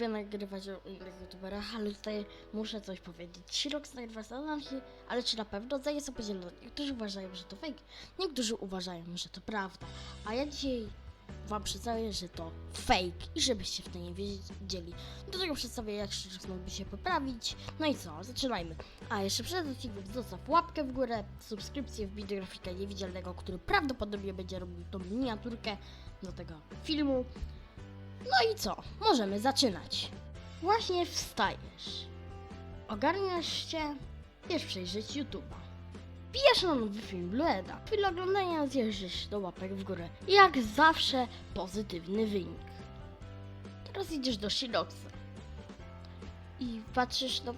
lubię nagrywać o innych youtuberach, ale tutaj muszę coś powiedzieć. Shirox nagrywa z anarchii, ale czy na pewno zdaje sobie zielony? Niektórzy uważają, że to fake, niektórzy uważają, że to prawda. A ja dzisiaj wam przedstawię, że to fake i żebyście w to nie wiedzieli. Do tego przedstawię, jak Shirox mógłby się poprawić. No i co, zaczynajmy. A jeszcze przed odcinkiem zostaw łapkę w górę, subskrypcję w grafika niewidzialnego, który prawdopodobnie będzie robił tą miniaturkę do tego filmu. No i co? Możemy zaczynać. Właśnie wstajesz. Ogarniasz się, wiesz przejrzeć YouTube'a. Pijesz na nowy film Blueda. Chwilę oglądania zjeżdżasz do łapek w górę. Jak zawsze pozytywny wynik. Teraz idziesz do Shiroxa. I patrzysz, no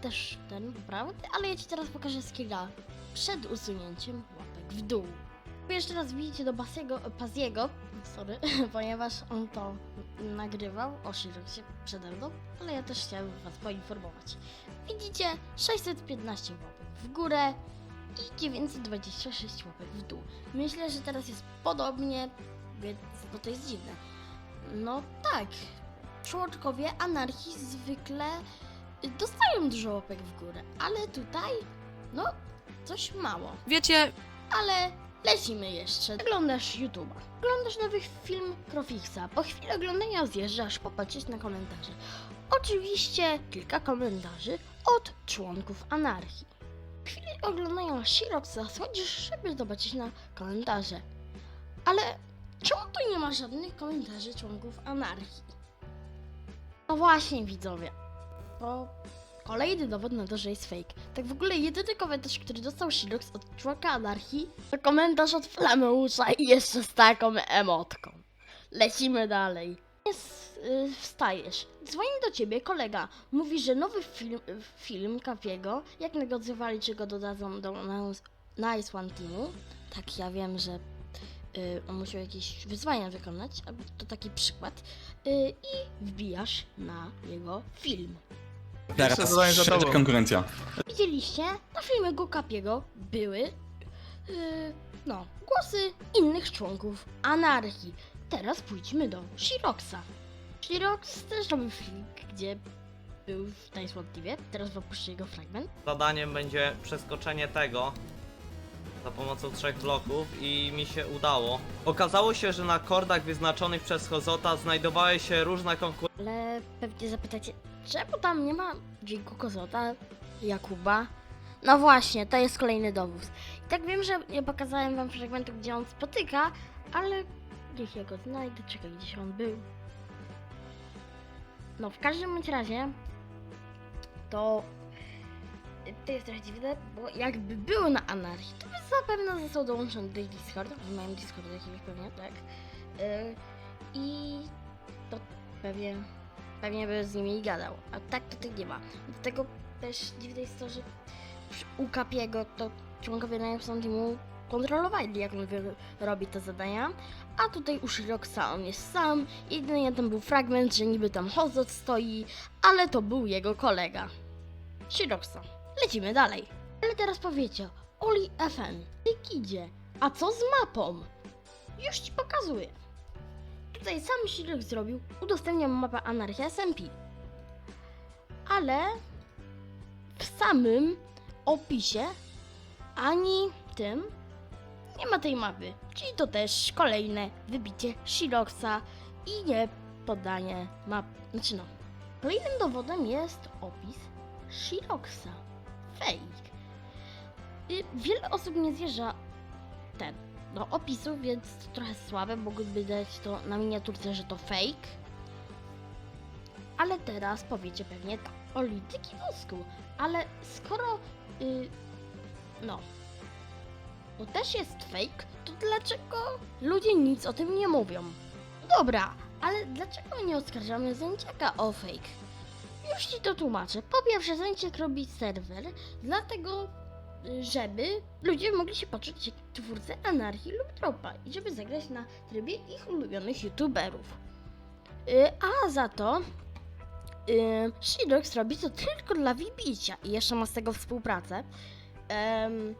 też ten, prawda? Ale ja ci teraz pokażę skilla przed usunięciem łapek w dół. Jeszcze raz widzicie do Basiego, Paziego, sorry, ponieważ on to nagrywał o Shiroxie przede mną, ale ja też chciałem was poinformować. Widzicie 615 łapek w górę i 926 łapek w dół. Myślę, że teraz jest podobnie, więc no to jest dziwne. No tak, członkowie anarchii zwykle dostają dużo łapek w górę, ale tutaj, no, coś mało. Wiecie, Ale lecimy jeszcze. Oglądasz YouTube'a. Oglądasz nowy film Crofixa. Po chwili oglądania zjeżdżasz popatrzeć na komentarze. Oczywiście kilka komentarzy od członków anarchii. W chwili oglądania Shiroxa schodzisz, żeby zobaczyć na komentarze. Ale czemu tu nie ma żadnych komentarzy członków anarchii? No właśnie widzowie. Bo Kolejny dowód na to, że jest fake. Tak w ogóle jedyny komentarz, który dostał Shirox od członka anarchii, to komentarz od Flameusza i jeszcze z taką emotką. Lecimy dalej. Jest, y, wstajesz. Dzwoni do ciebie kolega. Mówi, że nowy film, film Kapiego, jak negocjowali, czy go dodadzą do Nice- One Teamu. Tak, ja wiem, że y, on musiał jakieś wyzwania wykonać, to taki przykład. Y, I wbijasz na jego film. Teraz zadanie za trzecia tobą. konkurencja. Widzieliście, na filmie Gokapiego były yy, no, głosy innych członków anarchii. Teraz pójdźmy do Shiroxa. Shirox też robił film, gdzie był w Nice. Teraz wam puszczę jego fragment. Zadaniem będzie przeskoczenie tego za pomocą trzech bloków i mi się udało. Okazało się, że na kordach wyznaczonych przez Hozota znajdowały się różne konkurencje. Ale pewnie zapytacie, czemu tam nie ma dźwięku Kozota, Jakuba? No właśnie, to jest kolejny dowód. I tak wiem, że nie pokazałem wam fragmentu, gdzie on spotyka, ale niech ja go znajdę, czekaj, gdzieś on był. No, w każdym razie, to to jest trochę dziwne, bo jakby był na anarchii, to by zapewne został dołączony do Discorda, w moim Discordzie jakiegoś pewnie, tak? Yy, I to pewnie, pewnie by z nimi gadał, a tak to tych nie ma. Do tego też dziwne jest to, że u Kapiego to członkowie Najlepszą Teamu kontrolowali, jak on robi te zadania, a tutaj u Shiroxa on jest sam, jedynie tam był fragment, że niby tam Hozot stoi, ale to był jego kolega. Shiroxa. Lecimy dalej. Ale teraz powiecie, Oli FN, ty idzie, a co z mapą? Już ci pokazuję. Tutaj sam Shirok zrobił, udostępniam mapę Anarchia SMP. Ale w samym opisie ani tym nie ma tej mapy. Czyli to też kolejne wybicie Shiroxa i nie podanie map. Znaczy no. Kolejnym dowodem jest opis Shiroxa. Fake. Y, Wiele osób nie zjeżdża ten do opisu, więc to trochę słabe. Mogłyby dać to na miniaturce, że to fake. Ale teraz powiecie pewnie tak. O lityki wosku. Ale skoro. Y, no. To też jest fake, to dlaczego ludzie nic o tym nie mówią? Dobra, ale dlaczego nie oskarżamy Zęciaka o fake? Już ci to tłumaczę. Po pierwsze, Zęciak robi serwer, dlatego y, żeby ludzie mogli się poczuć jak twórcy anarchii lub tropa i żeby zagrać na trybie ich ulubionych youtuberów. Y, a za to y, Shirox robi to tylko dla wybicia i jeszcze ma z tego współpracę. Em,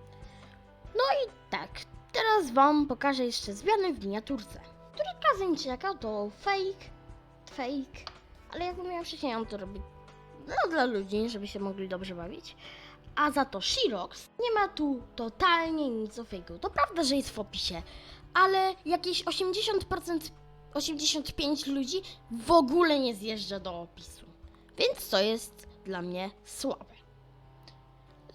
no i tak, teraz wam pokażę jeszcze zmiany w miniaturce. Trójka Zęciaka to fake, fake, Ale jak mówiłam wcześniej, on to robi no, dla ludzi, żeby się mogli dobrze bawić. A za to Shirox nie ma tu totalnie nic o fejku. To prawda, że jest w opisie, ale jakieś 80%, 85 ludzi w ogóle nie zjeżdża do opisu. Więc to jest dla mnie słabe.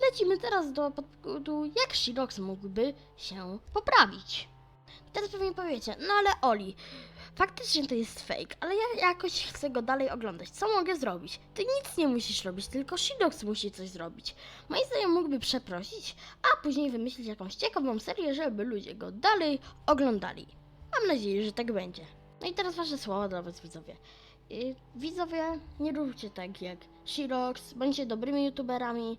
Lecimy teraz do podkładu, jak Shirox mógłby się poprawić. Teraz pewnie powiecie, no ale Oli, faktycznie to jest fake, ale ja jakoś chcę go dalej oglądać. Co mogę zrobić? Ty nic nie musisz robić, tylko Shirox musi coś zrobić. Moim zdaniem mógłby przeprosić, a później wymyślić jakąś ciekawą serię, żeby ludzie go dalej oglądali. Mam nadzieję, że tak będzie. No i teraz wasze słowa dla was widzowie. Yy, widzowie, nie róbcie tak jak Shirox, bądźcie dobrymi youtuberami.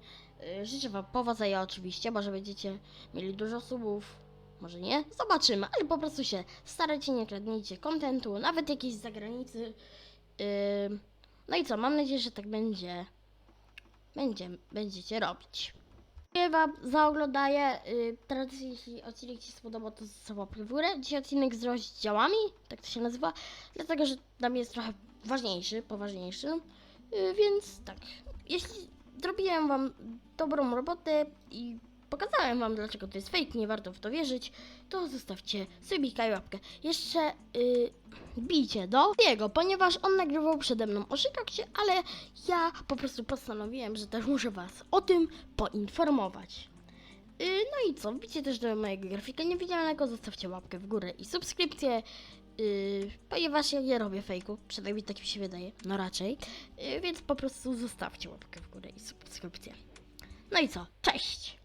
Yy, życzę wam powodzenia oczywiście, może będziecie mieli dużo subów, może nie, zobaczymy, ale po prostu się starajcie, nie kradnijcie kontentu, nawet jakiejś z zagranicy. Yy, no i co, mam nadzieję, że tak będzie, będzie będziecie robić. Dziękuję wam za oglądanie. Yy, teraz jeśli odcinek Ci się spodobał, to zostaw łapkę w górę. Dzisiaj odcinek z rozdziałami, tak to się nazywa, dlatego, że dla mnie jest trochę ważniejszy, poważniejszy. Yy, więc tak, jeśli zrobiłem wam dobrą robotę i pokazałem wam, dlaczego to jest fake, nie warto w to wierzyć, to zostawcie subika i łapkę. Jeszcze yy, bijcie do jego, ponieważ on nagrywał przede mną o Shiroksie, ale ja po prostu postanowiłem, że też muszę was o tym poinformować. Yy, no i co, wbicie też do mojego grafika niewidzialnego, zostawcie łapkę w górę i subskrypcję. Yy, ponieważ ja nie robię fejku, przynajmniej tak mi się wydaje, no raczej, yy, więc po prostu zostawcie łapkę w górę i subskrypcję. No i co, cześć!